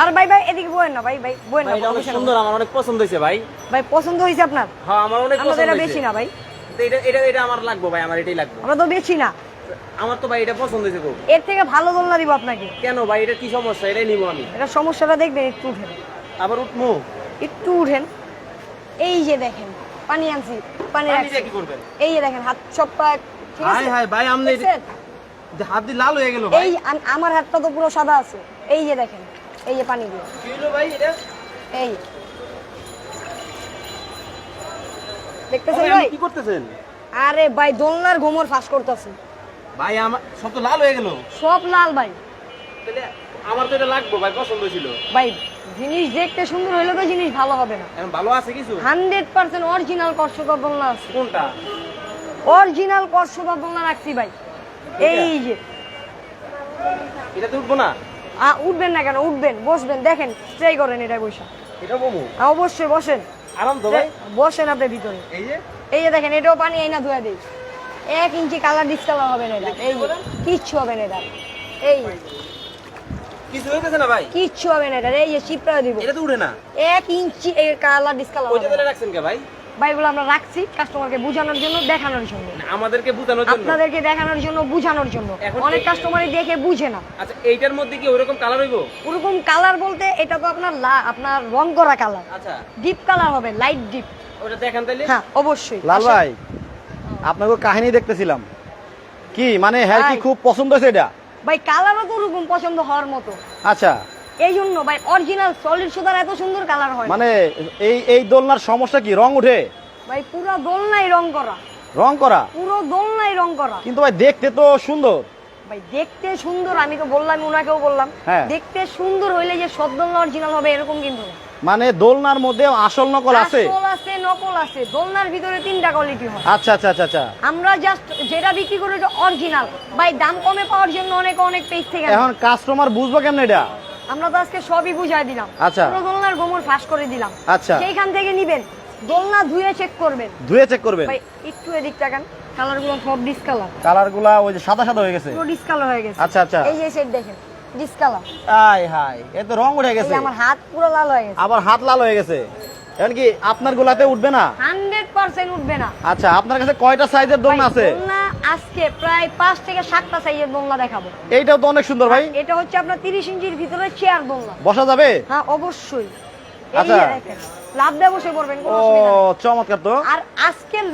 আর ভাই ভাই এদিকে বয়েন না ভাই ভাই বয়েন না অনেক সুন্দর আমার অনেক পছন্দ হয়েছে ভাই। ভাই পছন্দ হয়েছে আপনার? হ্যাঁ আমার অনেক পছন্দ হয়েছে। বেশি না ভাই। এটা এটা এটা আমার লাগবে ভাই আমার এটাই লাগবে। আমরা তো বেশি না। আমার তো ভাই এটা পছন্দ হয়েছে খুব। এর থেকে ভালো দোলনা দিব আপনাকে। কেন ভাই এটা কি সমস্যা? এটাই নিবো আমি। এটা সমস্যাটা দেখবেন একটু উঠেন। আবার উঠমু একটু উঠেন। এই যে দেখেন পানি আনছি পানি দিয়ে কি করবেন? এই যে দেখেন হাত সব পা ঠিক আছে? হাই হাই ভাই আমনে? হাত দিয়ে লাল হয়ে গেল ভাই। এই আমার হাতটা তো পুরো সাদা আছে। এই যে দেখেন এই যে পানি দিয়ে। ভাই এটা? এই। দেখতেছেন ভাই, কি করতেছেন? আরে ভাই দোলনার ঘুমর ফাঁস করতেছে। ভাই আমার সব তো লাল হয়ে গেল। সব লাল ভাই। তাহলে আমার তো এটা লাগবে ভাই পছন্দ ছিল ভাই জিনিস দেখতে সুন্দর হইলে তো জিনিস ভালো হবে না। এখন ভালো আছে কিছু? হান্ড্রেড পার্সেন্ট অরিজিনাল কর্ষকর দোলনা আছে। কোনটা? অরিজিনাল কর্ষকর দোলনা রাখছি ভাই। এই যে। এটাতে উঠবো না? উঠবেন না কেন? উঠবেন বসবেন দেখেন ট্রাই করেন এটা বসা। এটা বমু? অবশ্যই বসেন। আরাম তো ভাই। বসেন আপনি ভিতরে। এই যে? এই যে দেখেন এটাও পানি এই না ধুয়ে দিই। এক ইঞ্চি কালার ডিসকালার হবে না এটা। এই কিচ্ছু হবে না এটা। এই কিছু হইতেছে না ভাই? কিচ্ছু হবে না এটা। এই যে চিপটা দিব। এটা তো উঠে না। এক ইঞ্চি এই কালার ডিসকালার ওইটা রাখছেন কে ভাই? ভাই এগুলো আমরা রাখছি কাস্টমারকে বোঝানোর জন্য দেখানোর জন্য। আমাদেরকে বোঝানোর জন্য। আপনাদেরকে দেখানোর জন্য বোঝানোর জন্য। অনেক কাস্টমারই দেখে বুঝে না। আচ্ছা এইটার মধ্যে কি ওইরকম কালার হইব? ওরকম কালার বলতে এটা তো আপনার লা- আপনার রং করা কালার আচ্ছা। ডিপ কালার হবে লাইট ডিপ ওটা দেখান তাইলে। হ্যাঁ অবশ্যই। লাল আসেন। ভাই আপনাকে কাহিনী দেখতেছিলাম। কি মানে হ্যাঁ কি খুব পছন্দ হয়েছে এটা? ভাই কালারও তো ওরকম পছন্দ হওয়ার মতো। আচ্ছা। এই জন্য ভাই অরিজিনাল সলিড সুতার এত সুন্দর কালার হয়। মানে এই এই দোলনার সমস্যা কি? রং উঠে ভাই পুরো দোলনাই রং করা। রং করা? পুরো দোলনাই রং করা। কিন্তু ভাই দেখতে তো সুন্দর। ভাই দেখতে সুন্দর আমি তো বললাম ওনাকেও বললাম। হ্যাঁ। দেখতে সুন্দর হইলে যে সব দোলনা অরিজিনাল হবে এরকম কিন্তু মানে দোলনার মধ্যে আসল নকল আছে? আসল আছে নকল আছে। দোলনার ভিতরে তিনটা কোয়ালিটি হয়। আচ্ছা আচ্ছা আচ্ছা আচ্ছা। আমরা জাস্ট যেটা বিক্রি করি ওটা অরিজিনাল ভাই দাম কমে পাওয়ার জন্য অনেক অনেক পেজ থেকে এখন কাস্টমার বুঝব কেমন এটা? আমরা তো আজকে সবই বুঝাই দিলাম। আচ্ছা। পুরো দোলনার গোমর ফাঁস করে দিলাম। আচ্ছা। সেইখান থেকে নিবেন। দোলনা ধুয়ে চেক করবেন। ধুয়ে চেক করবেন? ভাই একটু এদিক তাকান কালারগুলো সব ডিসকালার কালারগুলো ওই যে সাদা সাদা হয়ে গেছে? পুরো ডিসকালার হয়ে গেছে। আচ্ছা, আচ্ছা। এই যে সেট দেখেন ডিসকালার আয় হায় এ তো রং উঠে গেছে। আমার হাত পুরো লাল হয়ে গেছে। আবার হাত লাল হয়ে গেছে। এখন কি আপনার গুলাতে উঠবে না? হান্ড্রেড পার্সেন্ট উঠবে না। আচ্ছা আপনার কাছে কয়টা সাইজের দোলনা আছে? দোলনা আজকে প্রায় পাঁচ থেকে সাতটা সাইজের দোলনা দেখাবো। এইটাও তো অনেক সুন্দর ভাই। এটা হচ্ছে আপনার তিরিশ ইঞ্চির ভিতরে চেয়ার দোলনা। বসা যাবে? হ্যাঁ অবশ্যই। আচ্ছা। লাভ দিয়ে বসে পড়বেন কোনো অসুবিধা নেই। চমৎকার তো। আর আজকের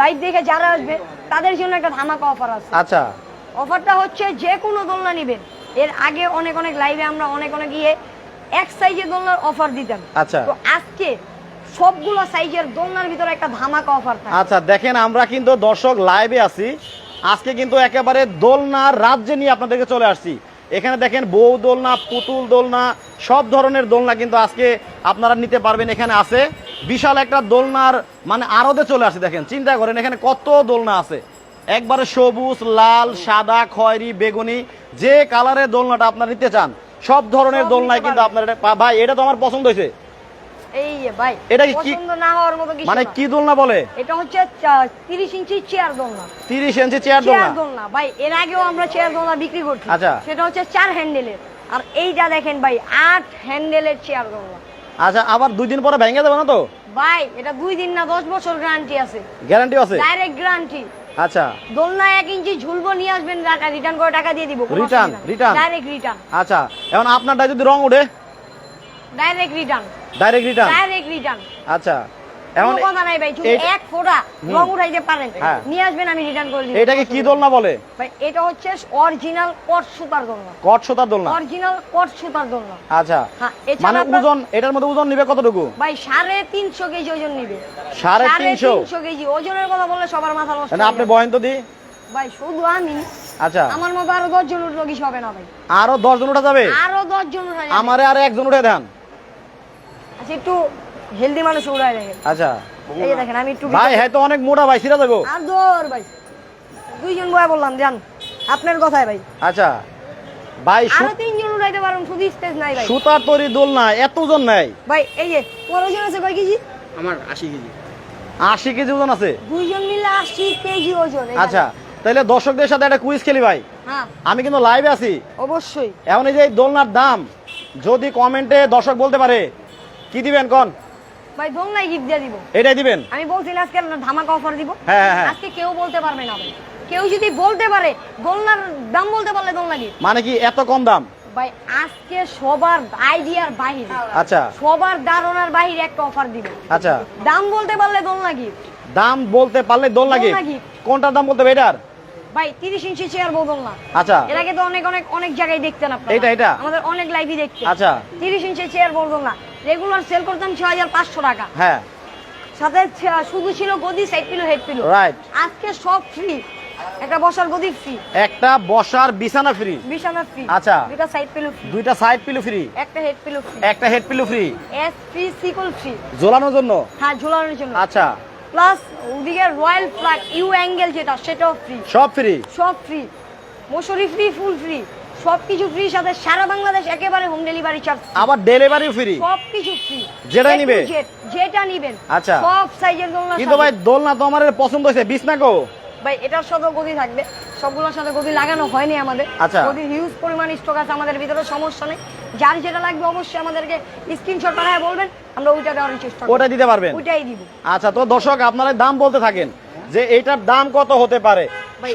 লাইভ দেখে যারা আসবে তাদের জন্য একটা ধামাকা অফার আছে। আচ্ছা। অফারটা হচ্ছে যে কোনো দোলনা নেবেন। এর আগে অনেক অনেক লাইভে আমরা অনেক অনেক ইয়ে এক সাইজের দোলনার অফার দিতাম। আচ্ছা। তো আজকে সবগুলো সাইজের দোলনার ভিতরে একটা ধামাকা অফার থাকে। আচ্ছা দেখেন আমরা কিন্তু দর্শক লাইভে আছি। আজকে কিন্তু একেবারে দোলনার রাজ্যে নিয়ে আপনাদেরকে চলে আসছি। এখানে দেখেন বউ দোলনা পুতুল দোলনা সব ধরনের দোলনা কিন্তু আজকে আপনারা নিতে পারবেন এখানে আছে। বিশাল একটা দোলনার মানে আরদে চলে আসছে দেখেন চিন্তা করেন এখানে কত দোলনা আছে। একবারে সবুজ লাল সাদা খয়েরি বেগুনি যে কালারের দোলনাটা আপনারা নিতে চান সব ধরনের দোলনায় কিন্তু। আপনার ভাই এটা তো আমার পছন্দ হয়েছে। এই ভাই এটা কি- কি- পছন্দ না হওয়ার মতো কিছু মানে কি দোলনা বলে? এটা হচ্ছে তিরিশ ইঞ্চি চেয়ার দোলনা। তিরিশ ইঞ্চি চেয়ার দোলনা? চেয়ার দোলনা ভাই এর আগেও আমরা চেয়ার দোলনা বিক্রি করছি। আচ্ছা। সেটা হচ্ছে চার হ্যান্ডেলের আর এইটা দেখেন ভাই আট হ্যান্ডেলের চেয়ার দোলনা। আচ্ছা আবার দুই দিন পরে ভেঙে দেবে না তো? ভাই এটা দুই দিন না দশ বছর গ্যারান্টি আছে। গ্যারান্টি আছে? ডাইরেক্ট গ্যারান্টি আচ্ছা। দোলনা এক ইঞ্চি ঝুলবো নিয়ে আসবেন টাকা রিটার্ন করে টাকা দিয়ে দিব রিটার্ন return? ডাইরেক্ট রিটার্ন আচ্ছা এখন আপনারটা যদি রং উঠে direct return direct return direct return আচ্ছা। এখন কথা নাই ভাই এই- এক ফোঁটা রং উঠাইতে পারেন হ্যাঁ। নিয়ে আসবেন আমি রিটার্ন করে দিব এটাকে কি দোলনা বলে? ভাই এটা হচ্ছে অরিজিনাল কট সুতার দোলনা। কট সুতার দোলনা? অরিজিনাল কট সুতার দোলনা। আচ্ছা। হ্যাঁ, মানে ওজন এটার মধ্যে ওজন নিবে কতটুকু? ভাই সাড়ে তিনশো কেজি ওজন নিবে। সাড়ে তিনশো? কেজি। ওজনের কথা বললে সবার মাথা নষ্ট মানে আপনি। বহেন তো দি ভাই শুধু আমি। আচ্ছা। আমার মতো আরও দশ জন উঠল কিছু হবে না ভাই? আরও দশ জন উঠা যাবে? আরও দশ জন উঠে যাবে। আমারে আর একজন উঠে দেন। আচ্ছা একটু হেলদি মানুষ উড়াই দেখেন। আচ্ছা। এই যে দেখেন আমি একটু ভাই হ্যাঁ তো অনেক মোটা ভাই সিরা যাব আর দৌড় ভাই। দুইজন বয়া বললাম জান। আপনার কথাই ভাই। আচ্ছা। ভাই আরও তিনজন উঠাইতে পারুন শুধু স্টেজ নাই ভাই। সুতার তৈরি দোলনা এত ওজন নাই। ভাই এই যে ওর ওজন আছে কয় কেজি? আমার আশি কেজি। আশি কেজি ওজন আছে? দুইজন মিলে আশি কেজি ওজন আচ্ছা তাহলে দর্শকদের সাথে একটা কুইজ খেলি ভাই। হ্যাঁ। আমি কিন্তু লাইভে আছি। অবশ্যই। এখন এই যে এই দোলনার দাম যদি কমেন্টে দর্শক বলতে পারে কি দিবেন কোন? ভাই দোলনায় গিফট দিয়ে দিব। এটাই দিবেন? আমি বলছি আজকে ধামাকা অফার দিব। হ্যাঁ, হ্যাঁ, হ্যাঁ। আজকে কেউ বলতে পারবে না ভাই। কেউ যদি বলতে পারে দোলনার দাম বলতে পারলে দোলনা গিফট মানে কি এত কম দাম? ভাই আজকে সবার আইডিয়ার বাহিরে আচ্ছা। সবার ধারণার বাহিরে একটা অফার দিব। আচ্ছা। দাম বলতে পারলে দোলনা গিফট দাম বলতে পারলে দোল লাগে দোলনা gift। কোনটার দাম বলতে হবে এটার? ভাই তিরিশ ইঞ্চি চেয়ার বদল না। আচ্ছা। এর আগে তো অনেক অনেক অনেক জায়গায় দেখতেন আপনারা। এটা এটা আমাদের অনেক লাইভই দেখতে আচ্ছা। তিরিশ ইঞ্চি চেয়ার বদল না। রেগুলার সেল করতাম ছ হাজার পাঁচশো টাকা। হ্যাঁ। সাথে ছ- শুধু ছিল গদি side pillow head pillow right আজকে সব ফ্রি একটা বসার গদি ফ্রি একটা বসার বিছানা ফ্রি বিছানা ফ্রি আচ্ছা। দুটা সাইড পিলো ফ্রি দুইটা সাইড পিলো ফ্রি একটা হেড পিলো ফ্রি একটা head pillow free S free সিকল ফ্রি ঝোলানোর জন্য? হ্যাঁ ঝোলানোর জন্য। আচ্ছা। প্লাস ওদিকে রয়্যাল ফ্ল্যাগ ইউ অ্যাঙ্গেল যেটা সেটাও ফ্রি সব ফ্রি সব ফ্রি মশুরি ফ্রি ফুল ফ্রি সব কিছু ফ্রি সাথে সারা বাংলাদেশ একেবারে হোম ডেলিভারি চার্জ আবার ডেলিভারি ফ্রি সব কিছু ফ্রি যেটাই নিবে? যেটা নিবেন। আচ্ছা। সব সাইজের দোলনা কিন্তু ভাই দোলনা তো আমার পছন্দ হয়েছে। বিছনাকো ভাই এটার সাথে গদি থাকবে। সবগুলোর সাথে গদি লাগানো হয়নি আমাদের। আচ্ছা। গদি হিউজ পরিমাণ স্টক আছে আমাদের ভিতরে সমস্যা নেই। যার যেটা লাগবে অবশ্যই আমাদেরকে স্ক্রিনশট পাঠায় বলবেন। আমরা ওইটা দেওয়ার চেষ্টা করব। ওটা দিতে পারবেন? ওইটাই দিব। আচ্ছা তো দর্শক আপনারা দাম বলতে থাকেন। যে এটার দাম কত হতে পারে?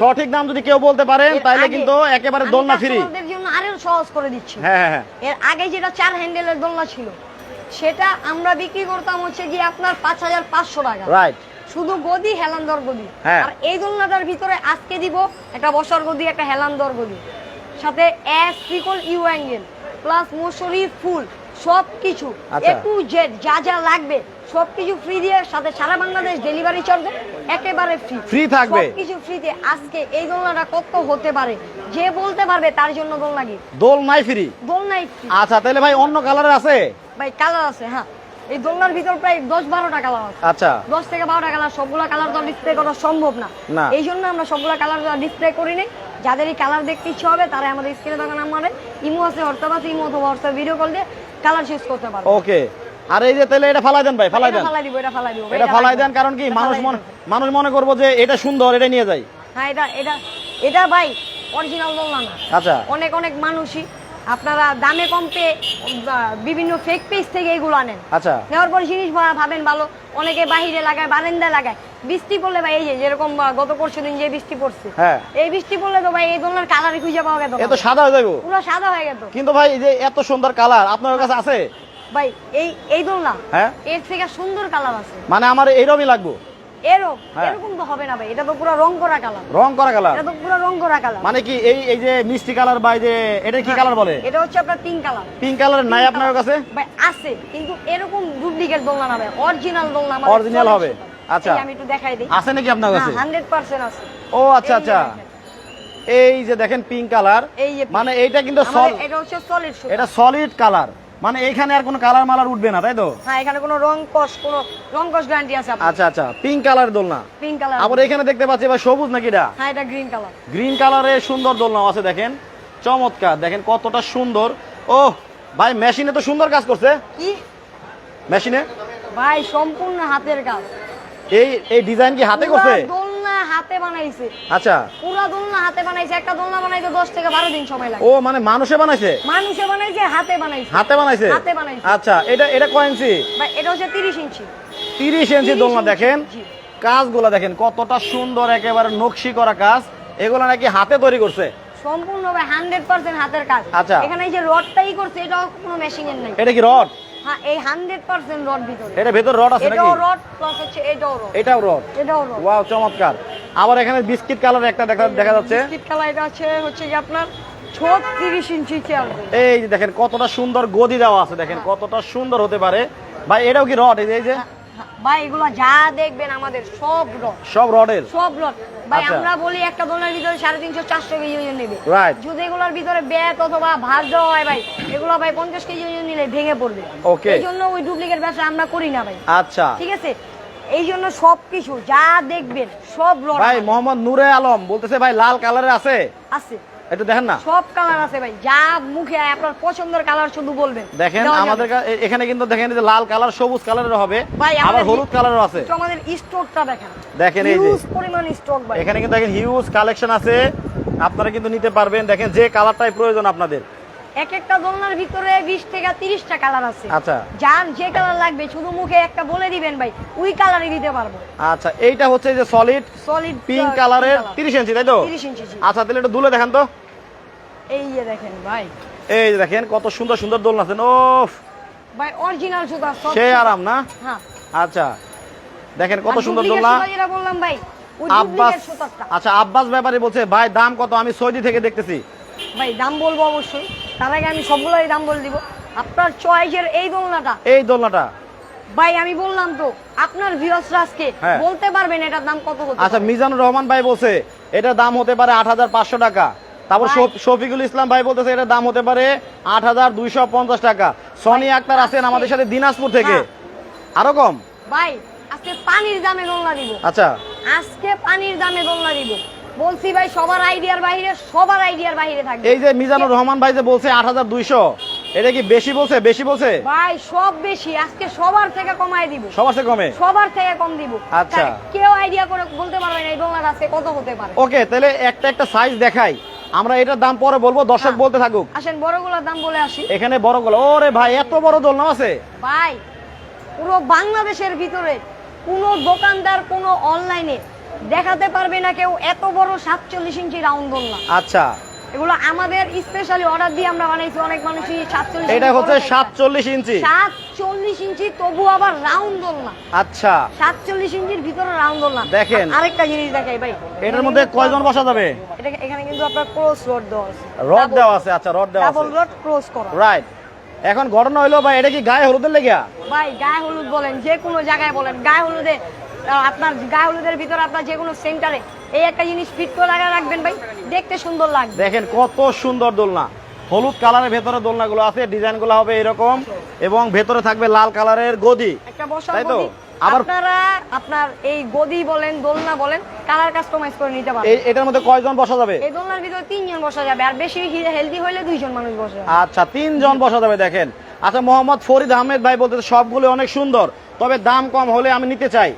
সঠিক দাম যদি কেউ বলতে পারেন তাহলে কিন্তু একেবারে দোলনা ফ্রি জন্য আরও সহজ করে দিচ্ছি। হ্যাঁ হ্যাঁ হ্যাঁ। এর আগে যেটা চার হ্যান্ডেলের দোলনা ছিল সেটা আমরা বিক্রি করতাম হচ্ছে গিয়ে আপনার পাঁচ হাজার পাঁচশো টাকা। রাইট শুধু গদি হেলান্দর গদি। হ্যাঁ। আর এই দোলনাটার ভিতরে আজকে দিব একটা বসার গদি একটা হেলান্দর গদি। সাথে এস ট্রিকল ইউ অ্যাঙ্গেল প্লাস মশুরি ফুল সব কিছু আচ্ছা। এ টু জেড যা যা লাগবে সব কিছু ফ্রি দিয়ে সাথে সারা বাংলাদেশ ডেলিভারি চার্জ একেবারে ফ্রি Free থাকবে। কিছু ফ্রিতে আজকে এই দোলনাটা কত হতে পারে। যে বলতে পারবে তার জন্য দোলনা কি দোলনাই ফ্রি দোলনাই ফ্রি আচ্ছা তাহলে ভাই অন্য কালারের আছে? ভাই কালার আছে হ্যাঁ। এই দোলনার ভিতর প্রায় দশ বারোটা কালার আছে। আচ্ছা। দশ থেকে বারোটা কালার সবগুলা কালার তো ডিসপ্লে করা সম্ভব না। না। এই জন্য আমরা সবগুলা কালার ডিসপ্লে করি নাই। যাদেরই কালার দেখতে ইচ্ছে হবে তারা আমাদের স্ক্রিনে থাকা নাম্বারে ইমো আছে হোয়াটসঅ্যাপ আছে ইমো অথবা হোয়াটসঅ্যাপ ভিডিও কল দিয়ে কালার চুজ করতে পারবে। ওকে আর এই যে তাহলে এটা ফালাই দেন ভাই ফালাই দেন। ফালাই দিব এটা ফালাই দিব এটা ফালাই দেন কারণ কি মানুষ মনে মানুষ মনে করব যে এটা সুন্দর এটা নিয়ে যাই। হ্যাঁ এটা এটা এটা ভাই অরিজিনাল দোলনা না। আচ্ছা। অনেক অনেক মানুষই আপনারা দামে কম পেয়ে বিভিন্ন ফেক পেজ থেকে এগুলো আনেন। আচ্ছা। নেওয়ার পর জিনিস ভাবেন ভালো অনেকে বাহিরে লাগায় বারান্দায় লাগায়। বৃষ্টি পড়লে ভাই এই যে যেরকম গত পরশু দিন যে বৃষ্টি পড়ছে হ্যাঁ। এই বৃষ্টি পড়লে তো ভাই এই দোলনার কালারই খুঁজে পাওয়া গেত এত সাদা হয়ে যাব পুরো সাদা হয়ে গেত কিন্তু ভাই এই যে এত সুন্দর কালার আপনার কাছে আছে? ভাই এই এই দোলনা হ্যাঁ? এর থেকে সুন্দর কালার আছে। মানে আমার এইরকমই লাগবো? এরকম হ্যাঁ। এরকম তো হবে না ভাই এটা তো পুরো রং করা কালার রং করা কালার এটা তো পুরো রং করা কালার মানে কি এই এই যে মিষ্টি কালার বা এই যে এটা কি কালার বলে? এটা হচ্ছে আপনার পিঙ্ক কালার। পিঙ্ক কালার নাই আপনার কাছে? ভাই আছে কিন্তু এরকম ডুপ্লিকেট দোলনা না ভাই অরিজিনাল দোলনা Original চলে হবে। আচ্ছা। আমি একটু দেখাই দিই। আছে নাকি আপনার কাছে? হান্ড্রেড পার্সেন্ট আছে। ও আচ্ছা আচ্ছা। এই যে দেখেন পিঙ্ক কালার। মানে এইটা কিন্তু আমাদের সল- এটা হচ্ছে সলিড এটা সলিড কালার। মানে এখানে আর কোনো কালার মালার উঠবে না তাই তো? হ্যাঁ এখানে কোনো রং কস কোনো রং কস গ্যারান্টি আছে আচ্ছা আচ্ছা পিঙ্ক কালার দোলনা। পিঙ্ক কালার আবার এখানে দেখতে পাচ্ছি এবার সবুজ নাকি এটা? হ্যাঁ এটা গ্রিন কালার গ্রিন কালারের সুন্দর দোলনা আছে দেখেন। চমৎকার দেখেন কতটা সুন্দর। ও ভাই মেশিনে তো সুন্দর কাজ করছে। কি? মেশিনে ভাই সম্পূর্ণ হাতের কাজ। এই এই ডিজাইন কি হাতে করছে? হাতে বানাইছে। আচ্ছা। পুরা দোলনা হাতে বানাইছে একটা দোলনা বানাইতে দশ থেকে বারো দিন সময় লাগে। ও মানে মানুষে বানাইছে? মানুষে বানাইছে হাতে বানাইছে। হাতে বানাইছে? হাতে বানাইছে। আচ্ছা এটা এটা কয় ইঞ্চি? ভাই এটা হচ্ছে তিরিশ ইঞ্চি। তিরিশ ইঞ্চি দোলনা দেখেন। কাজগুলো দেখেন কতটা সুন্দর একেবারে নকশি করা কাজ। এগুলো নাকি হাতে তৈরি করছে? সম্পূর্ণ ভাই হান্ড্রেড পার্সেন্ট হাতের কাজ। আচ্ছা। এখানে এই যে রডটাই করছে এটাও কোনো মেশিনের নাই। এটা কি রড হ্যাঁ এই হান্ড্রেড পার্সেন্ট রড ভিতরে। এটা ভেতর রড আছে নাকি? এটাও রড প্লাস হচ্ছে এটাও রড এটাও রড এটাও রড ওয়াও চমৎকার। আবার এখানে বিস্কিট কালার একটা দেখা দেখা যাচ্ছে। বিস্কিট কালার এটা আছে হচ্ছে যে আপনার ছোট তিরিশ ইঞ্চি চেয়ার এই যে দেখেন কতটা সুন্দর গদি দেওয়া আছে দেখেন কতটা সুন্দর হতে পারে। ভাই এটাও কি রড এই যে- এই যে। ভাই এগুলো যা দেখবেন আমাদের সব রড সব রডের সব রড ভাই আচ্ছা। আমরা বলি একটা ভিতরে সাড়ে তিনশো চারশো কেজি ওজন নেবে। যদি এগুলোর ভিতরে ব্যাট অথবা দেওয়া হয় ভাই এগুলো ভাই পঞ্চাশ কেজি ওজন নিলে ভেঙে পড়বে। Okay. এই জন্য ওই ডুপ্লিকেট ব্যবসা আমরা করি না ভাই। আচ্ছা। ঠিক আছে? এই জন্য সবকিছু যা দেখবেন সব রড ভাই মোহাম্মদ নূরে আলম বলতেছে ভাই লাল কালারের আছে? আছে। একটু দেখেন না। সব কালার আছে ভাই যা মুখে আপনার পছন্দের কালার শুধু বলবেন। দেখেন আমাদের এখানে কিন্তু দেখেন যে লাল কালার সবুজ কালারের হবে ভাই, আবার হলুদ কালারও আছে। একটু আমাদের স্টকটা দেখেন। দেখেন এই যে। হিউজ পরিমাণ স্টক ভাই। এখানে কিন্তু দেখেন হিউজ কালেকশন আছে। আপনারা কিন্তু নিতে পারবেন। দেখেন যে কালারটাই প্রয়োজন আপনাদের। এক একটা দোলনার ভিতরে বিশ থেকে তিরিশটা কালার আছে। আচ্ছা। যার যে কালার লাগবে শুধু মুখে একটা বলে দিবেন ভাই ওই কালারই দিতে পারব। আচ্ছা এইটা হচ্ছে যে সলিড সলিড পিঙ্ক কালারের তিরিশ ইঞ্চি তাই তো? 30 ইঞ্চি আচ্ছা তাহলে দুলে দেখান তো। এই যে দেখেন ভাই। এই যে দেখেন কত সুন্দর সুন্দর দোলনা আছেন ও ভাই অরিজিনাল সুতা সে আরাম না? হ্যাঁ। আচ্ছা দেখেন কত সুন্দর দোলনা। যেটা বললাম ভাই আব্বাস আচ্ছা আব্বাস ব্যাপারে বলছে ভাই দাম কত? আমি সৌদি থেকে দেখতেছি। ভাই দাম বলব অবশ্যই। তার আগে আমি সবগুলোই দাম বলে দিব। আপনার চয়েসের এই দোলনাটা। এই দোলনাটা। ভাই আমি বললাম তো আপনার ভিউয়ার্সরা আজকে হ্যাঁ। বলতে পারবেন এটার দাম কত হতে আচ্ছা। মিজানুর রহমান ভাই বলছে এটার দাম হতে পারে আট হাজার পাঁচশো টাকা। তারপর শফিকুল ইসলাম ভাই বলতেছে এটার দাম হতে পারে আট হাজার দুইশো পঞ্চাশ টাকা। সনি আক্তার আছেন আমাদের সাথে দিনাজপুর থেকে। হ্যাঁ। আরও কম? ভাই আজকে পানির দামে দোলনা দিব। আচ্ছা। আজকে পানির দামে দোলনা দিব। বলছি ভাই সবার আইডিয়ার বাইরে সবার আইডিয়ার বাইরে থাকবে। এই যে মিজানুর রহমান ভাই যে বলছে আট হাজার দুইশো এটা কি বেশি বলছে বেশি বলছে? ভাই সব বেশি আজকে সবার থেকে কমায় দিব। সবার থেকে কমে? সবার থেকে কম দিব। আচ্ছা। কেউ আইডিয়া করে বলতে পারবে না এই দোলনাটা আজকে কত হতে পারে। ওকে তাহলে একটা একটা সাইজ দেখাই। আমরা এটার দাম পরে বলব দর্শক হ্যাঁ। বলতে থাকুক। আসেন বড়গুলোর দাম বলে আসি। এখানে বড়গুলো ওরে ভাই এত বড় দোলনা আছে। ভাই পুরো বাংলাদেশের ভিতরে কোনো দোকানদার কোনো অনলাইনে দেখাতে পারবে না কেউ এত বড় সাতচল্লিশ ইঞ্চি রাউন্ড দোলনা আচ্ছা। এগুলো আমাদের স্পেশালি অর্ডার দিয়ে আমরা বানাইছি অনেক মানুষই সাতচল্লিশ এটা হচ্ছে সাতচল্লিশ ইঞ্চি। সাতচল্লিশ ইঞ্চি তবু আবার রাউন্ড দোলনা আচ্ছা। সাতচল্লিশ ইঞ্চির ভিতরে রাউন্ড দোলনা দেখেন। আর- আরেকটা জিনিস দেখাই ভাই। এটার মধ্যে কয়জন বসা যাবে? এটা এখানে কিন্তু আপনার ক্রস রড দেওয়া আছে। রড দেওয়া আছে আচ্ছা রড দেওয়া ডাবল আছে রড ক্রস করা। রাইট এখন ঘটনা হইল ভাই এটা কি গায়ে হলুদের লেগিয়া? ভাই গায়ে হলুদ বলেন যে কোনো জায়গায় বলেন। গায়ে হলুদে আপনার গায়ে হলুদের ভিতরে আপনার যে কোনো সেন্টারে এই একটা জিনিস ফিট করে লাগা রাখবেন ভাই। দেখতে সুন্দর লাগবে। দেখেন কত সুন্দর দোলনা। হলুদ কালারের ভেতরে দোলনাগুলো আছে ডিজাইনগুলো হবে এরকম। এবং ভেতরে থাকবে লাল কালারের গদি। তাই তো? আবার- আপনারা আপনার এই গদি বলেন দোলনা বলেন কালার কাস্টমাইজ করে নিতে পারেন এটার মধ্যে কয়জন বসা যাবে? এই দোলনার ভিতরে তিনজন বসা যাবে। আর বেশি হেলদি হলে দুইজন মানুষ বসে যাবে। আচ্ছা তিনজন বসা যাবে দেখেন। আচ্ছা মোহাম্মদ ফরিদ আহমেদ ভাই বলতে সবগুলো অনেক সুন্দর। তবে দাম কম হলে আমি নিতে চাই।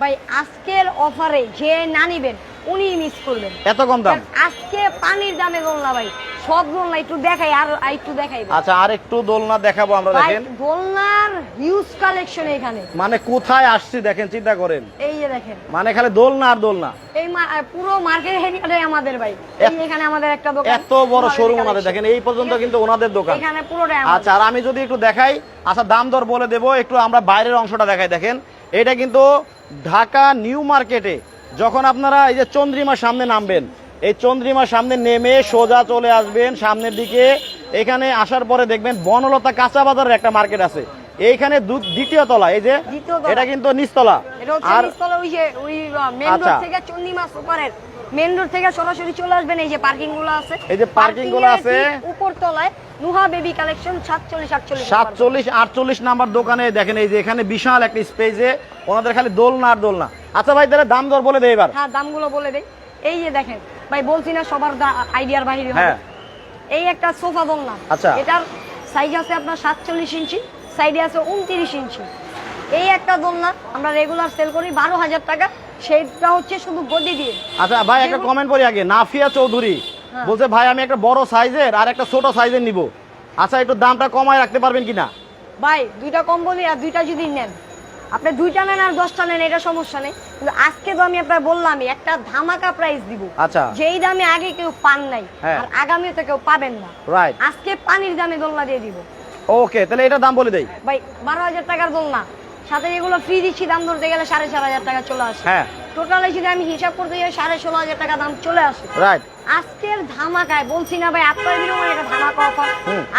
ভাই আজকের অফারে যে না নিবেন উনি মিস করবেন। এত কম দাম? আজকে পানির দামে দোলনা ভাই সব দোলনা একটু দেখাই আর একটু দেখাই আচ্ছা আর একটু দোলনা দেখাবো আমরা দেখেন। দোলনার হিউজ কালেকশন এখানে। মানে কোথায় আসছি দেখেন চিন্তা করেন। এই যে দেখেন। মানে খালি দোলনা আর দোলনা। এই পুরো মার্কেট এরিয়াটাই আমাদের ভাই। এই এখানে আমাদের একটা দোকান। এত বড় আমাদের শোরুম। ওনাদের দেখেন এই পর্যন্ত কিন্তু ওনাদের দোকান। এখানে পুরোটাই আমাদের। আচ্ছা আর আমি যদি একটু দেখাই আচ্ছা দাম দর বলে দেবো একটু আমরা বাইরের অংশটা দেখাই দেখেন। এটা কিন্তু ঢাকা নিউ মার্কেটে যখন আপনারা এই যে চন্দ্রিমার সামনে নামবেন এই চন্দ্রিমার সামনে নেমে সোজা চলে আসবেন সামনের দিকে। এখানে আসার পরে দেখবেন বনলতা কাঁচা বাজারের একটা মার্কেট আছে। এইখানে দ্বিতীয় তলা এই যে এটা কিন্তু নিচতলা। আর আচ্ছা। রোড থেকে মেন রোড সরাসরি চলে আসবেন এই যে পার্কিংগুলো আছে। এই যে parking গুলো আছে। উপর তলায় নুহা বেবি কালেকশন সাতচল্লিশ আটচল্লিশ সাতচল্লিশ আটচল্লিশ নাম্বার দোকানে দেখেন এই যে এখানে বিশাল একটা স্পেসে ওনাদের খালি দোলনা আর দোলনা। আচ্ছা ভাই তাহলে দাম দর বলে দেয় এবার। হ্যাঁ দামগুলো বলে দেই। এই যে দেখেন ভাই বলছি না সবার আইডিয়ার হবে। হ্যাঁ। এই একটা সোফা দোলনা। আচ্ছা। এটার সাইজ আছে আপনার সাতচল্লিশ ইঞ্চি সাইডে আছে উনত্রিশ ইঞ্চি। এই একটা দোলনা আমরা রেগুলার সেল করি বারো হাজার টাকা। সেইটা হচ্ছে শুধু গদি দিয়ে। আচ্ছা ভাই একটা কমেন্ট করি আগে। নাফিয়া চৌধুরী হ্যাঁ। বলছে ভাই আমি একটা বড় সাইজের আর একটা ছোট সাইজের নিব। আচ্ছা একটু দামটা কমায় রাখতে পারবেন কিনা? ভাই দুইটা কম্বলি আর দুইটা যদি নেন। আপনি দুইটা নেন আর দশটা নেন এটা সমস্যা নেই। কিন্তু আজকে তো আমি আপনার বললামই একটা ধামাকা প্রাইস দিব। আচ্ছা। যেই দামে আগে কেউ পান নাই হ্যাঁ। আর আগামীতে কেউ পাবেন না। রাইট আজকে পানির দামে দোলনা দিয়ে দিব। ওকে তাহলে এটার দাম বলে দেই। ভাই বারো হাজার টাকার দোলনা। সাথে এগুলো ফ্রি দিচ্ছি দাম ধরতে গেলে সাড়ে চার হাজার টাকা চলে আসে। হ্যাঁ। টোটালে যদি আমি হিসাব করতে যাই সাড়ে ষোলো হাজার টাকা দাম চলে আসে। রাইট আজকের ধামাকায় বলছি না ভাই আপনার একটা ধামাকা অফার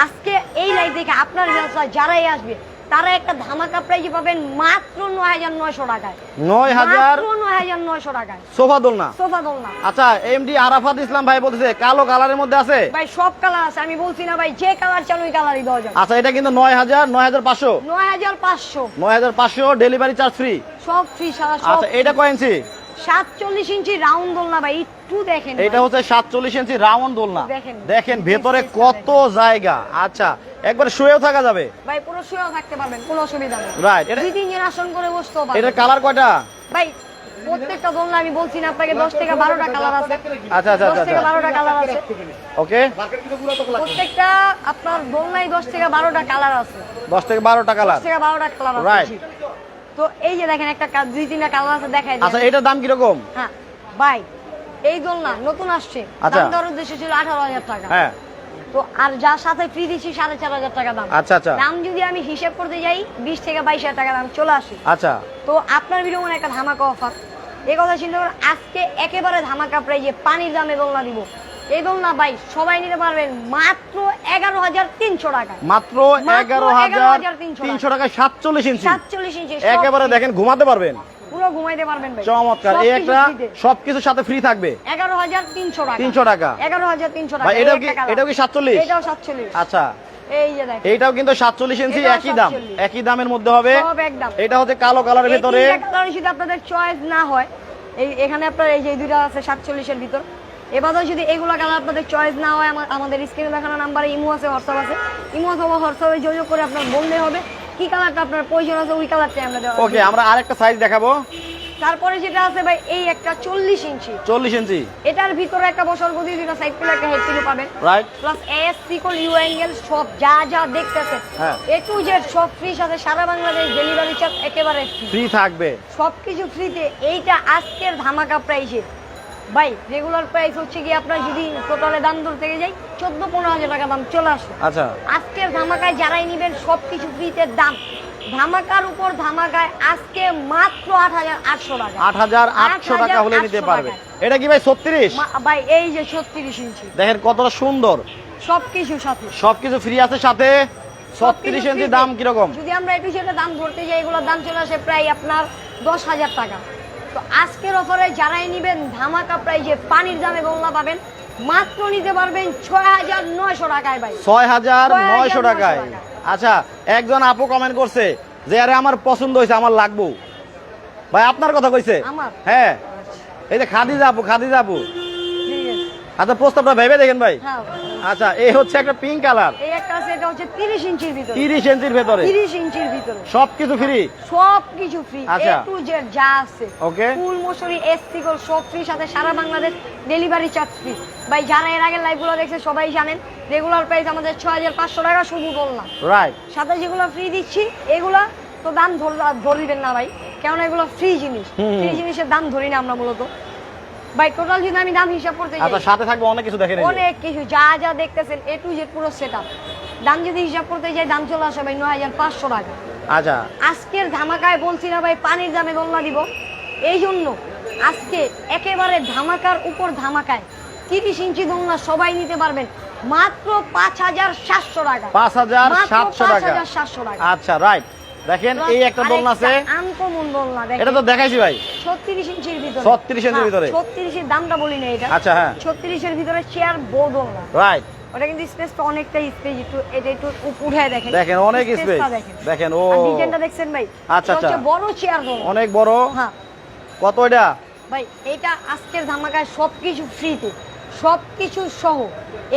আজকে এই লাইন দেখে আপনার ব্যবসা যারাই আসবে তারা একটা ধামাকা প্রাইজে পাবেন মাত্র নয় হাজার নয়শো টাকায়। নয় হাজার নয় হাজার নয়শো টাকায়। সোফা দোলনা? সোফা দোলনা। আচ্ছা এমডি আরাফাত ইসলাম ভাই বলতেছে কালো কালারের মধ্যে আছে? ভাই সব কালার আছে আমি বলছি না ভাই যে কালার চান ওই কালারই দেওয়া যাবে। আচ্ছা এটা কিন্তু নয় হাজার নয় হাজার পাঁচশো। নয় হাজার পাঁচশো। নয় হাজার পাঁচশো ডেলিভারি চার্জ ফ্রি সব ফ্রি সারা আচ্ছা এটা কয় ইঞ্চি সাতচল্লিশ ইঞ্চি রাউন্ড দোলনা ভাই একটু দেখেন এটা হচ্ছে সাতচল্লিশ ইঞ্চি রাউন্ড দোলনা। দেখেন ভেতরে কত জায়গা। আচ্ছা একবার শুয়েও থাকা যাবে। ভাই পুরো শুয়েও থাকতে পারবেন কোনো অসুবিধা নেই। রাইট এটা দুই তিনজন আসন করে বসতেও এটার পারবেন কালার কয়টা? ভাই প্রত্যেকটা দোলনা আমি বলছি না আপনাকে দশ থেকে বারোটা কালার আছে। আচ্ছা আচ্ছা দশ আচ্ছা থেকে বারোটা কালার আছে। ওকে প্রত্যেকটা আপনার দোলনায় দশ থেকে বারোটা কালার আছে। দশ থেকে বারোটা কালার দশ থেকে বারোটা কালার আছে. জি। তো এই যে দেখেন একটা কা- দুই তিনটা কালার আছে দেখাই। আচ্ছা এটার দাম কীরকম? হ্যাঁ। বাই এই দোলনা নতুন আসছে। আচ্ছা। দাম দেওয়ার উদ্দেশ্য ছিল আঠারো হাজার টাকা। হ্যাঁ। তো আর যার সাথে ফ্রি দিচ্ছি সাড়ে চার হাজার টাকা দাম। আচ্ছা আচ্ছা। দাম যদি আমি হিসেব করতে যাই বিশ থেকে বাইশ হাজার টাকা দাম চলে আসে। আচ্ছা। তো আপনার ভিডিও মনে একটা ধামাকা অফার এই কথা চিন্তা করুন আজকে একেবারে ধামাকা প্রাইজে পানির দামে দোলনা দিব। এই দোলনা ভাই সবাই নিতে পারবেন মাত্র এগারো হাজার তিনশো টাকা। মাত্র এগারো হাজার 11,300 তিনশো টাকায় সাতচল্লিশ ইঞ্চি। সাতচল্লিশ ইঞ্চি একেবারে দেখেন ঘুমাতে পারবেন। পুরো ঘুমাইতে পারবেন ভাই। চমৎকার। এই একটা সবকিছুর সাথে ফ্রি থাকবে? এগারো হাজার তিনশো টাকা। তিনশো টাকা। এগারো হাজার তিনশো টাকা। ভাই এটাও কি এটাও কি সাতচল্লিশ? এটাও সাতচল্লিশ। আচ্ছা। এই যে দেখ এইটাও কিন্তু সাতচল্লিশ ইঞ্চি একই দাম। একই দামের মধ্যে হবে। সব একদম। এটা হচ্ছে কালো কালারের ভেতরে। যদি আপনাদের চয়েস না হয় এই এখানে আপনার এই যে দুইটা আছে সাতচল্লিশের ভিতর। এবারেও যদি এগুলো কালার আপনাদের চয়েস না হয় আমা- আমাদের স্ক্রিনে দেখানো নাম্বারে ইমো আছে হোয়াটসঅ্যাপ আছে। ইমো অথবা হোয়াটসঅ্যাপে যোগাযোগ করে আপনার বললে হবে। কি কালারটা আপনার প্রয়োজন আছে ওই কালারটাই আমরা দেওয়া ওকে আমরা আরেকটা সাইজ দেখাবো। তারপরে যেটা আছে ভাই এই একটা চল্লিশ ইঞ্চি। চল্লিশ ইঞ্চি। এটার ভিতরে একটা বছর গতি দুটা সাইড পেলে একটা হেড পিলো পাবেন। রাইট প্লাস এস সিকল ইউ অ্যাঙ্গেল সব যা যা দেখতেছেন। হ্যাঁ। এ টু জেড সব ফ্রি সাথে সারা বাংলাদেশ ডেলিভারি চার্জ একেবারে ফ্রি ফ্রি থাকবে। সবকিছু ফ্রিতে এইটা আজকের ধামাকা প্রাইসে ভাই রেগুলার প্রাইস হচ্ছে কি আপনার যদি টোটালে দাম দর থেকে যাই চোদ্দ পনেরো হাজার টাকা দাম চলে আসে আচ্ছা। আজকের ধামাকায় যারাই নেবেন সবকিছু ফ্রিতে দাম। ধামাকার উপর ধামাকায় আজকে মাত্র আট হাজার আটশো টাকা। আট হাজার আটশো টাকা হলে নিতে পারবে। এটা কি ভাই ছত্রিশ? ভাই এই যে ছত্রিশ ইঞ্চি। দেখেন কতটা সুন্দর। সবকিছু সাথে। সবকিছু ফ্রি আছে সাথে। ছত্রিশ ইঞ্চি। দাম কীরকম? যদি আমরা একটু সেটা দাম ধরতে যাই এগুলোর দাম চলে আসে প্রায় আপনার দশ হাজার টাকা। তো আজকের অফারে যারাই নিবেন ধামাকা প্রাইজে পানির দামে বললা পাবেন। মাত্র নিতে পারবেন ছয় হাজার নয়শো টাকায় ভাই। ছয় হাজার নয়শো টাকায়। আচ্ছা একজন আপু কমেন্ট করছে যে আরে আমার পছন্দ হয়েছে আমার লাগবো। ভাই আপনার কথা কইছে? হ্যাঁ। এই যে খাদিজা আপু খাদিজা আপু। আচ্ছা প্রস্তাবটা ভেবে দেখেন ভাই। হ্যাঁ আচ্ছা এই হচ্ছে একটা পিঙ্ক কালার এই একটা আছে এটা হচ্ছে তিরিশ ইঞ্চির ভিতরে। তিরিশ ইঞ্চির ভেতরে। তিরিশ ইঞ্চির ভিতরে। সবকিছু ফ্রি সব কিছু ফ্রি এ। টু জেড যা আছে। Okay. ফুল মশুরি এসসি গোল সব ফ্রি সাথে সারা বাংলাদেশ ডেলিভারি চার্জ ফ্রি ভাই যারা এর আগে লাইভগুলো দেখছে সবাই জানেন রেগুলার প্রাইস আমাদের ছয় হাজার পাঁচশো টাকা শুধু বললাম। রাইট সাথে যেগুলো ফ্রি দিচ্ছি এগুলা তো দাম ধর- ধরিবেন না ভাই। কেননা এগুলো ফ্রি জিনিস। ফ্রি জিনিসের দাম ধরি না আমরা মূলত। ভাই টোটাল যদি আমি দাম হিসাব করতে আচ্ছা যাই সাথে থাকবে অনেক কিছু দেখেন অনেক কিছু যা যা দেখতেছেন এ টু জেড পুরো দাম যদি হিসাব করতে যাই দাম চলে আসে ভাই নয় হাজার পাঁচশো টাকা। আচ্ছা। আজকের ধামাকায় বলছি না ভাই পানির দামে দোলনা দিব। এই জন্য আজকে একেবারে ধামাকার উপর ধামাকায় তিরিশ ইঞ্চি দোলনা সবাই নিতে পারবেন মাত্র পাঁচ হাজার সাতশো টাকা। পাঁচ হাজার সাতশো টাকা। আচ্ছা রাইট দেখেন এই একটা দোলনা আছে। আনকমন দোলনা এটা তো দেখাইছি ভাই। ছত্রিশ ইঞ্চির ভিতরে। 36 ইঞ্চির ভিতরে। ছত্রিশের দামটা বলি না এটা। আচ্ছা, হ্যাঁ। ছত্রিশের ভিতরে চেয়ার বড় দোলনা রাইট ওটা কিন্তু স্পেসটা অনেকটাই স্পেস একটু এটা একটু উপ- উঠায় দেখেন। দেখেন অনেক স্পেস দেখেন। দেখেন ও। ডিজাইনটা দেখছেন ভাই? আচ্ছা, আচ্ছা। বড় চেয়ার দোলনা অনেক বড়। হ্যাঁ। কত এটা? ভাই এটা আজকের ধামাকায় সবকিছু ফ্রিতে সবকিছু সহ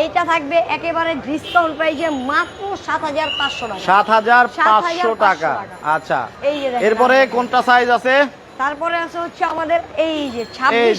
এইটা থাকবে একেবারে ডিসকাউন্ট প্রাইসে মাত্র সাত হাজার পাঁচশো টাকা। সাত হাজার 7,500 পাঁচশো টাকা। আচ্ছা। এই যে এরপরে কোনটা সাইজ আছে? তারপরে আছে হচ্ছে আমাদের এই যে ছাব্বিশ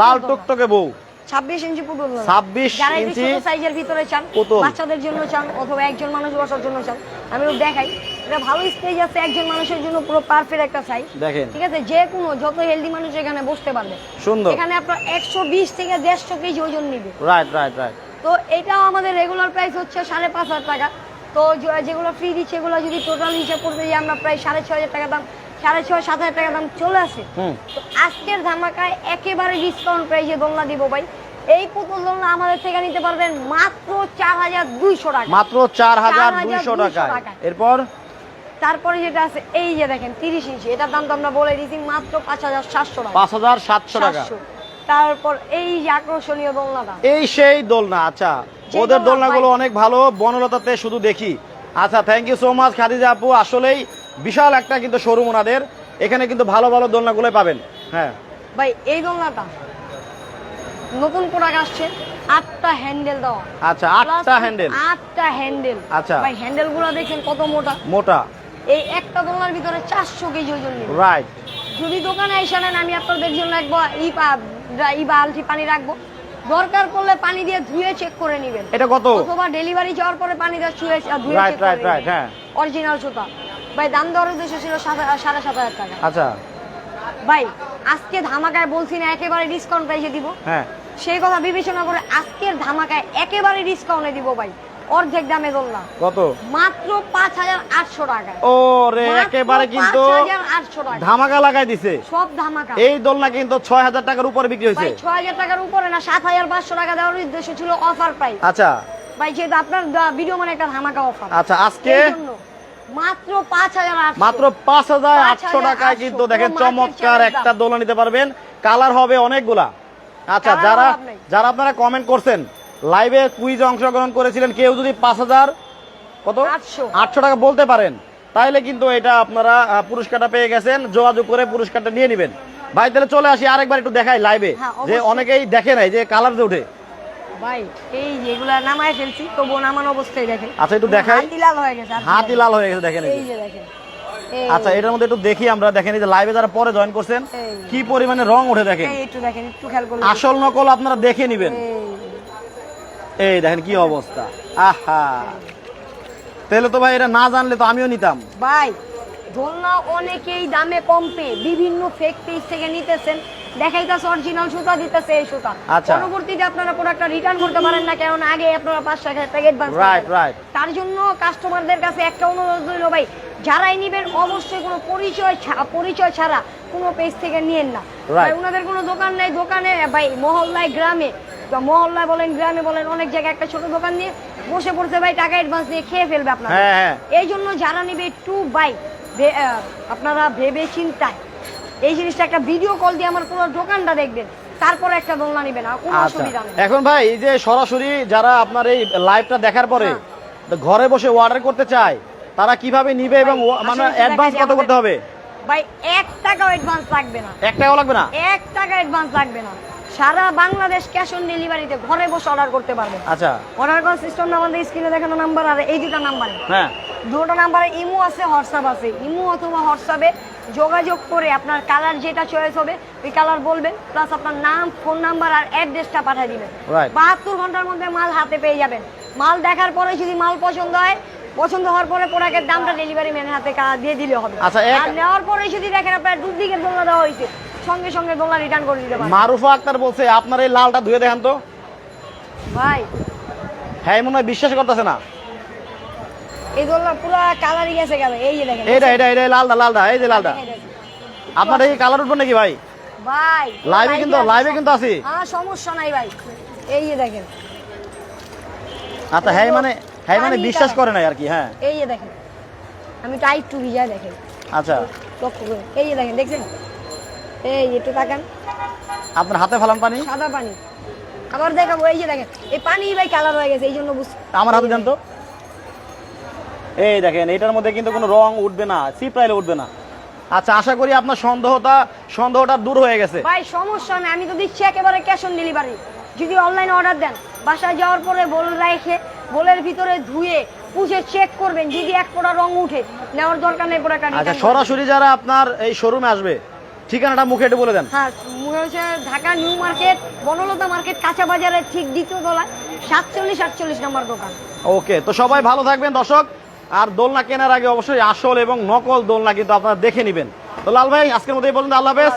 লাল টুকটকে বউ। ছাব্বিশ ইঞ্চি পুতুল দোলনা। 26 ইঞ্চি ছোট সাইজের ভিতরে চান। বাচ্চাদের জন্য চান অথবা একজন মানুষ বসার জন্য চান আমি দেখাই। এটা ভালো স্পেস আছে একজন মানুষের জন্য পুরো পারফেক্ট একটা সাইজ দেখেন। ঠিক আছে যে কোনো যত হেলদি মানুষ এখানে বসতে পারবে। সুন্দর। এখানে আপনার একশো বিশ থেকে দেড়শো কেজি ওজন নিবে। রাইট রাইট রাইট তো এটাও আমাদের রেগুলার প্রাইস হচ্ছে সাড়ে পাঁচ হাজার টাকা। তো যেগুলো ফ্রি দিচ্ছে এগুলো যদি টোটাল হিসাব করতে যাই আমরা প্রায় সাড়ে ছয় হাজার টাকা দাম সাড়ে ছয় সাত হাজার টাকা দাম চলে আসে। তো আজকের ধামাকায় একেবারে ডিসকাউন্ট প্রাইসে দোলনা দিব ভাই। এই পুতুল দোলনা আমাদের থেকে নিতে পারবেন মাত্র চার হাজার দুইশো টাকা। মাত্র চার হাজার দুইশো 4,200 টাকায়। টাকায়। এরপর? তারপরে যেটা আছে এই যে দেখেন তিরিশ ইঞ্চি। এটার দাম তো আমরা বলে দিয়েছি মাত্র পাঁচ হাজার সাতশো টাকা। পাঁচ হাজার সাতশো টাকা। তারপর এই যে আকর্ষণীয় দোলনাটা এই সেই দোলনা আচ্ছা। ওদের দোলনাগুলো অনেক ভালো বনলতাতে শুধু দেখি। আচ্ছা thank you so much Khadija আপু। আসলেই বিশাল একটা কিন্তু শোরুম ওনাদের। এখানে কিন্তু ভালো ভালো দোলনাগুলোই পাবেন। হ্যাঁ। ভাই এই দোলনাটা নতুন প্রোডাক্ট আসছে আটটা হ্যান্ডেল দেওয়া। আচ্ছা আটটা হ্যান্ডেল আটটা হ্যান্ডেল আচ্ছা। ভাই হ্যান্ডেলগুলো দেখেন কত মোটা। মোটা। এই একটা দোলনার ভিতরে চারশো কেজি ওজন রাইট যদি দোকানে এসে নেন আমি আপনাদের জন্য একবার ই পা- ই বালতি পানি রাখব। দরকার পড়লে পানি দিয়ে ধুয়ে চেক করে নেবেন। এটা কত? অথবা ডেলিভারি যাওয়ার পরে পানি দিয়ে ধুয়ে চেক করে right, হ্যাঁ। অরিজিনাল সুতা। ভাই দাম দেওয়ার উদ্দেশ্য ছিল সাড়ে সাত হাজার টাকা। আচ্ছা। ভাই আজকে ধামাকায় বলছি না একেবারে ডিসকাউন্ট প্রাইসে দিব। হ্যাঁ। সেই কথা বিবেচনা করে আজকের ধামাকায় একেবারে ডিসকাউন্টে দিব ভাই। অর্ধেক দামে দোলনা কত? মাত্র পাঁচ হাজার আটশো টাকায় ও রে একেবারে কিন্তু টাকা। ধামাকা লাগাই দিছে। সব ধামাকা। এই দোলনা কিন্তু ছয় হাজার টাকার উপরে বিক্রি হয়েছে। ছয় হাজার টাকার উপরে না সাত হাজার পাঁচশো টাকা দেওয়ার উদ্দেশ্য ছিল অফার প্রাইস আচ্ছা। ভাই যেহেতু আপনার ভিডিও মানে একটা ধামাকা অফার আচ্ছা আজকে মাত্র পাঁচ হাজার মাত্র পাঁচ হাজার আটশো টাকায় কিন্তু দেখেন চমৎকার একটা। দোলনা নিতে পারবেন। কালার হবে অনেকগুলা। আচ্ছা যারা যারা আপনারা কমেন্ট করছেন লাইভে কুইজে অংশগ্রহণ করেছিলেন কেউ যদি পাঁচ হাজার কত? আটশো। টাকা বলতে পারেন তাহলে কিন্তু এটা আপনারা পুরস্কারটা পেয়ে গেছেন। যোগাযোগ করে পুরস্কারটা নিয়ে নেবেন। ভাই তাহলে চলে আসি আরেকবার একটু দেখাই লাইভে হ্যাঁ, যে অনেকেই দেখে নাই যে কালার যে ওঠে। ভাই এই যেগুলা নামায় ফেলছি নামানো অবস্থায় দেখেন। আচ্ছা, একটু দেখাই। হাতি লাল হয়ে গেছে হাতি লাল হয়ে গেছে দেখেন এই যে। দেখেন। আচ্ছা এটার মধ্যে একটু দেখি আমরা দেখেন এই যে লাইভে যারা পরে জয়েন করছেন কি পরিমাণে রং উঠে দেখেন। একটু দেখেন একটু খেয়াল করুন আসল নকল আপনারা দেখে নেবেন। এই। এই দেখেন কি অবস্থা। আহা। তাহলে তো ভাই এটা না জানলে তো আমিও নিতাম। ভাই দোলনা অনেকেই দামে কম পেয়ে বিভিন্ন ফেক পেজ থেকে নিতেছেন। দেখাইতেছে অরিজিনাল সুতা দিতেছে এই সুতা। আচ্ছা। পরবর্তীতে আপনারা প্রোডাক্টটা রিটার্ন করতে পারেন না কারণ আগে আপনারা পাঁচশো হাজার টাকা অ্যাডভান্স Right, right. তার জন্য কাস্টমারদের কাছে একটা অনুরোধ রইল ভাই যারাই নিবেন অবশ্যই কোনো পরিচয় পরিচয় ছাড়া কোনো পেজ থেকে নিয়েন না। ভাই ওনাদের কোনো দোকান নেই। দোকানে ভাই মহল্লায় গ্রামে মহল্লায় বলেন গ্রামে বলেন অনেক জায়গায় একটা ছোট দোকান নিয়ে বসে পড়ছে ভাই টাকা অ্যাডভান্স দিয়ে খেয়ে ফেলবে আপনার। হ্যাঁ, হ্যাঁ। এই জন্য যারা নিবে একটু বাই ভে- আহ, আপনারা ভেবে চিন্তায় এই জিনিসটা একটা ভিডিও কল দিয়ে আমার পুরো দোকানটা দেখবেন। তারপরে একটা দোলনা নিবেন আর কোনো আচ্ছা। অসুবিধা নেই। এখন ভাই এই যে সরাসরি যারা আপনার এই লাইভটা দেখার পরে হ্যাঁ। ঘরে বসে অর্ডার করতে চায় তারা কীভাবে নিবে এবং মানে অ্যাডভান্স কত করতে হবে? ভাই এক টাকাও অ্যাডভান্স লাগবে না। এক টাকাও লাগবে না? এক টাকা অ্যাডভান্স লাগবে না। সারা বাংলাদেশ ক্যাশ অন ডেলিভারিতে ঘরে বসে অর্ডার করতে পারবেন আচ্ছা। অর্ডার করার সিস্টেম আমাদের স্ক্রিনে দেখানো নাম্বার আর এই দুটো নাম্বারে হ্যাঁ। দুটো নাম্বারে ইমো আছে হোয়াটসঅ্যাপ আছে। ইমো অথবা হোয়াটসঅ্যাপে যোগাযোগ করে আপনার কালার যেটা চয়েস হবে ওই কালার বলবেন প্লাস আপনার নাম ফোন নাম্বার আর অ্যাড্রেসটা পাঠিয়ে দিবেন. বাহাত্তর ঘণ্টার মধ্যে মাল হাতে পেয়ে যাবেন। মাল দেখার পরে যদি মাল পছন্দ হয় পছন্দ হওয়ার পরে প্রোডাক্টের দামটা ডেলিভারি ম্যানের হাতে দিয়ে দিলে হবে। আচ্ছা, আর নেওয়ার পরে যদি দেখেন আপনার ডুপ্লিকেট দোলনা দেওয়া হয়েছে সঙ্গে সঙ্গে দোলনা রিটার্ন করে দিতে মারুফা আক্তার বলছে আপনার এই লালটা ধুয়ে দেখান তো। ভাই। হ্যাঁ মনে হয় বিশ্বাস করতেছে না। এই দোলনা পুরো কালারই গেছে গেল এই যে দেখেন। এইটা এটা এটা লালটা লালটা এই যে লালটা। আপনার এই কালার উঠবে নাকি ভাই? ভাই এ কিন্তু- আছে, কিন্তু আছি। হ্যাঁ সমস্যা নাই ভাই। এই যে দেখেন। আচ্ছা হ্যাঁ মানে হ্যাঁ মানে বিশ্বাস করে নাই আর কি হ্যাঁ। এই যে দেখেন। আমি টাইট টু ভিজা দেখেন। আচ্ছা। এই যে দেখেন দেখছেন? এই একটু তাকান। আপনার হাতে ফেলান পানি? সাদা পানি। আবার দেখাবো এই যে দেখেন এই পানি ভাই কালার হয়ে গেছে এই জন্য বুঝ আমার হাতে দেন তো। এই দেখেন এটার মধ্যে কিন্তু কোনো রং উঠবে না চিপড়াইলে উঠবে না। আচ্ছা আশা করি আপনার সন্দেহটা সন্দেহটা দূর হয়ে গেছে। ভাই সমস্যা নেই আমি তো দিচ্ছি একেবারে ক্যাশ অন ডেলিভারি যদি অনলাইনে অর্ডার দেন বাসায় যাওয়ার পরে বল রেখে বলের ভিতরে ধুয়ে পুষে চেক করবেন যদি এক ফোঁটা রং উঠে নেওয়ার দরকার নেই পুরো আচ্ছা সরাসরি যারা আপনার এই শোরুমে আসবে ঠিকানাটা মুখে একটু বলে দেন। হ্যাঁ মনে হচ্ছে Dhaka new market Banalata market কাঁচা বাজারের ঠিক দ্বিতীয় তলায় সাতচল্লিশ আটচল্লিশ নম্বর দোকান। ওকে তো সবাই ভালো থাকবেন দর্শক। আর দোলনা কেনার আগে অবশ্যই আসল এবং নকল দোলনা কিন্তু আপনারা দেখে নেবেন। তো লাল ভাই আজকের মতো এই পর্যন্ত আল্লাহ হাফেজ।